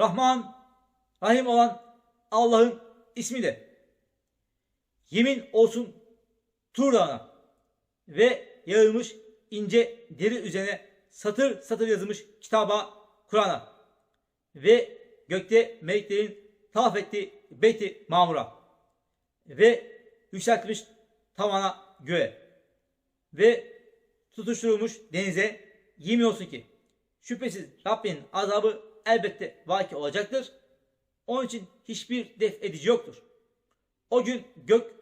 Rahman, Rahim olan Allah'ın ismiyle. Yemin olsun Tur Dağı'na ve yağılmış ince deri üzerine satır satır yazılmış kitaba Kur'an'a ve gökte meleklerin tavaf ettiği Beyt-i Mamur'a ve yükseltilmiş tavana göğe ve tutuşturulmuş denize yemin olsun ki şüphesiz Rabbinin azabı elbette vaki olacaktır. Onun için hiçbir def edici yoktur. O gün gök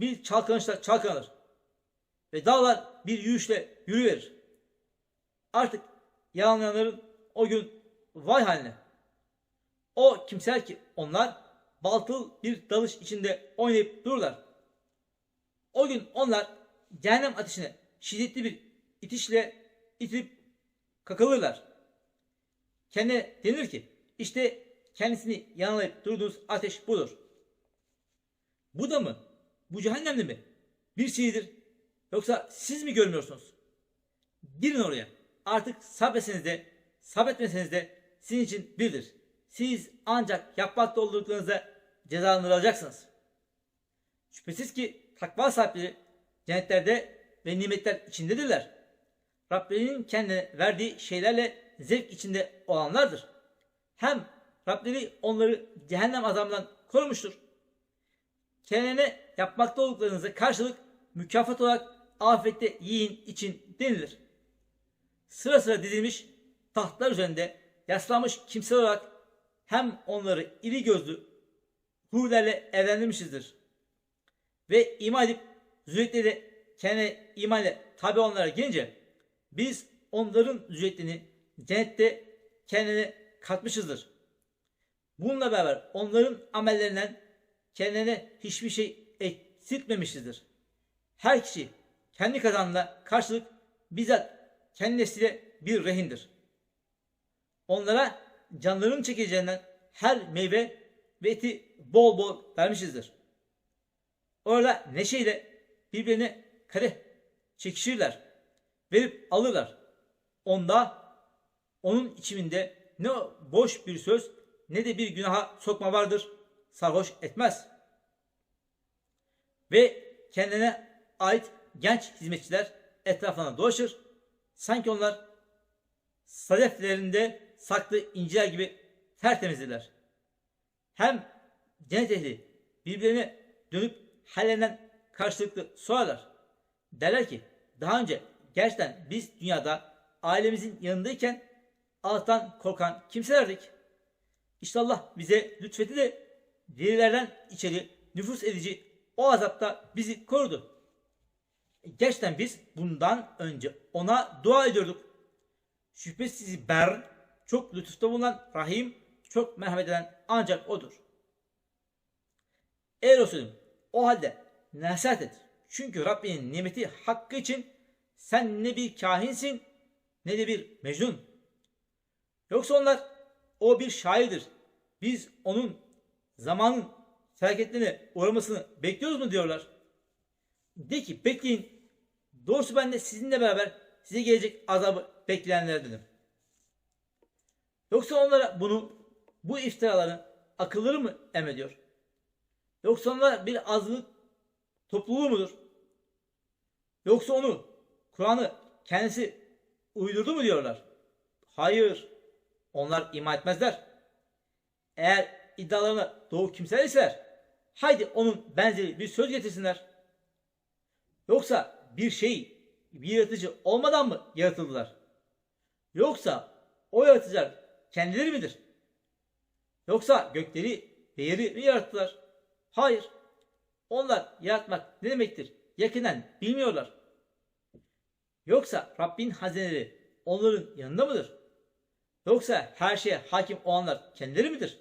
bir çalkanışla çalkanır ve dağlar bir yürüyüşle yürüverir. Artık yalanlayanların o gün vay haline. O kimseler ki onlar baltıl bir dalış içinde oynayıp dururlar. O gün onlar cehennem ateşine şiddetli bir itişle itilip kakılırlar. Kendine denir ki işte kendisini yanlayıp durduğunuz ateş budur. Bu da mı? Bu cehennemde mi? Bir şeydir. Yoksa siz mi görmüyorsunuz? Girin oraya. Artık sabretseniz de sabretmeseniz de sizin için birdir. Siz ancak yapmakta olduklarınızda cezalandırılacaksınız. Şüphesiz ki takva sahipleri cennetlerde ve nimetler içindedirler. Rablerinin kendine verdiği şeylerle zevk içinde olanlardır. Hem Rableri onları cehennem azabından korumuştur. Kendine yapmakta olduklarınıza karşılık mükafat olarak afette yiyin için denilir. Sıra sıra dizilmiş tahtlar üzerinde yaslanmış kimseler olarak hem onları iri gözlü hurilerle evlendirmişizdir. Ve iman edip zürriyetleri kendine iman ile tabi onlara gelince biz onların zürriyetini cennette kendine katmışızdır. Bununla beraber onların amellerinden kendine hiçbir şey eksiltmemişizdir. Her kişi kendi kazanına karşılık bizzat kendisiyle bir rehindir. Onlara canlarının çekeceğinden her meyve ve eti bol bol vermişizdir. Orada neşeyle birbirine kadeh çekişirler. Verip alırlar. Onda onun içiminde ne boş bir söz ne de bir günaha sokma vardır. Sarhoş etmez. Ve kendine ait genç hizmetçiler etrafına dolaşır. Sanki onlar sadeflerinde saklı inciler gibi tertemizdirler. Hem cennet ehli birbirine dönüp hallerinden karşılıklı sorarlar. Derler ki daha önce gerçekten biz dünyada ailemizin yanındayken Allah'tan korkan kimselerdik. İşte Allah bize lütfetti de derilerden içeri nüfus edici o azapta bizi korudu. Gerçekten biz bundan önce ona dua ediyorduk. Şüphesiz ber, çok lütufta bulunan rahim, çok merhamet eden ancak odur. Ey Resulüm o halde nasihat et. Çünkü Rabbinin nimeti hakkı için sen ne bir kahinsin ne de bir mecnun. Yoksa onlar o bir şairdir. Biz onun zamanın felaketlerine uğramasını bekliyoruz mu diyorlar. De ki bekleyin. Doğrusu ben de sizinle beraber size gelecek azabı bekleyenlerdenim. Yoksa onlara bunu, bu iftiraların akılları mı emrediyor? Yoksa onlar bir azlık topluluğu mudur? Yoksa onu, Kur'an'ı kendisi uydurdu mu diyorlar? Hayır. Onlar iman etmezler. Eğer iddialarına doğru kimseler iseler, haydi onun benzeri bir söz getirsinler. Yoksa bir şey, bir yaratıcı olmadan mı yaratıldılar? Yoksa o yaratıcılar kendileri midir? Yoksa gökleri ve yeri mi yarattılar? Hayır. Onlar yaratmak ne demektir? Yakinen bilmiyorlar. Yoksa Rabbin hazineleri onların yanında mıdır? Yoksa her şeye hakim olanlar kendileri midir?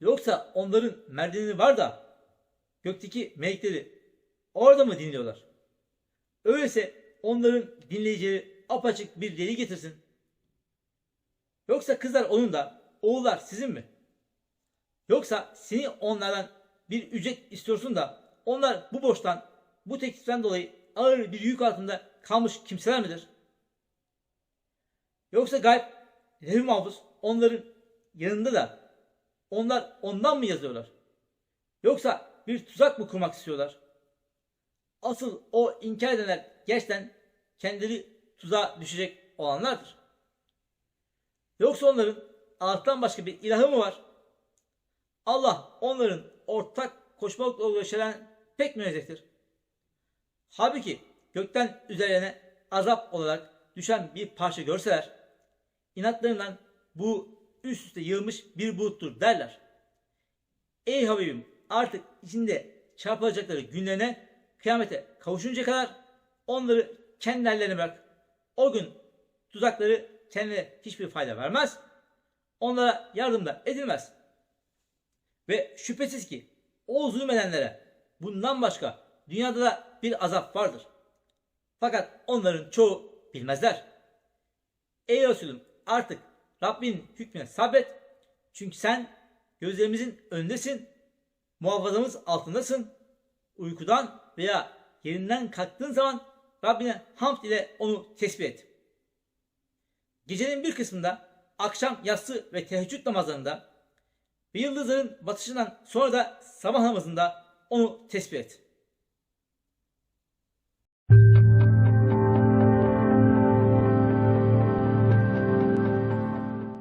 Yoksa onların merdiveni var da gökteki melekleri orada mı dinliyorlar? Öyleyse onların dinleyicileri apaçık bir deli getirsin. Yoksa kızlar onun da oğullar sizin mi? Yoksa seni onlardan bir ücret istiyorsun da onlar bu borçtan, bu tekliften dolayı ağır bir yük altında kalmış kimseler midir? Yoksa gayb, levh mahfuz onların yanında da onlar ondan mı yazıyorlar? Yoksa bir tuzak mı kurmak istiyorlar? Asıl o inkar edenler gerçekten kendileri tuzağa düşecek olanlardır. Yoksa onların Allah'tan başka bir ilahı mı var? Allah onların ortak koşmakla uğraşan pek münezzehtir. Halbuki gökten üzerine azap olarak düşen bir parça görseler, inatlarından bu üst üste yığılmış bir buluttur derler. Ey Habibim artık içinde çarpılacakları günlerine kıyamete kavuşunca kadar onları kendi hallerine bırak. O gün tuzakları kendine hiçbir fayda vermez. Onlara yardım da edilmez. Ve şüphesiz ki o zulmedenlere bundan başka dünyada da bir azap vardır. Fakat onların çoğu bilmezler. Ey Resulüm artık Rabbin hükmüne sabret. Çünkü sen gözlerimizin önündesin. Muhafazamız altındasın. Uykudan veya yerinden kalktığın zaman Rabbine hamd ile onu tesbih et. Gecenin bir kısmında akşam yatsı ve teheccüd namazlarında ve yıldızların batışından sonra da sabah namazında onu tesbih et.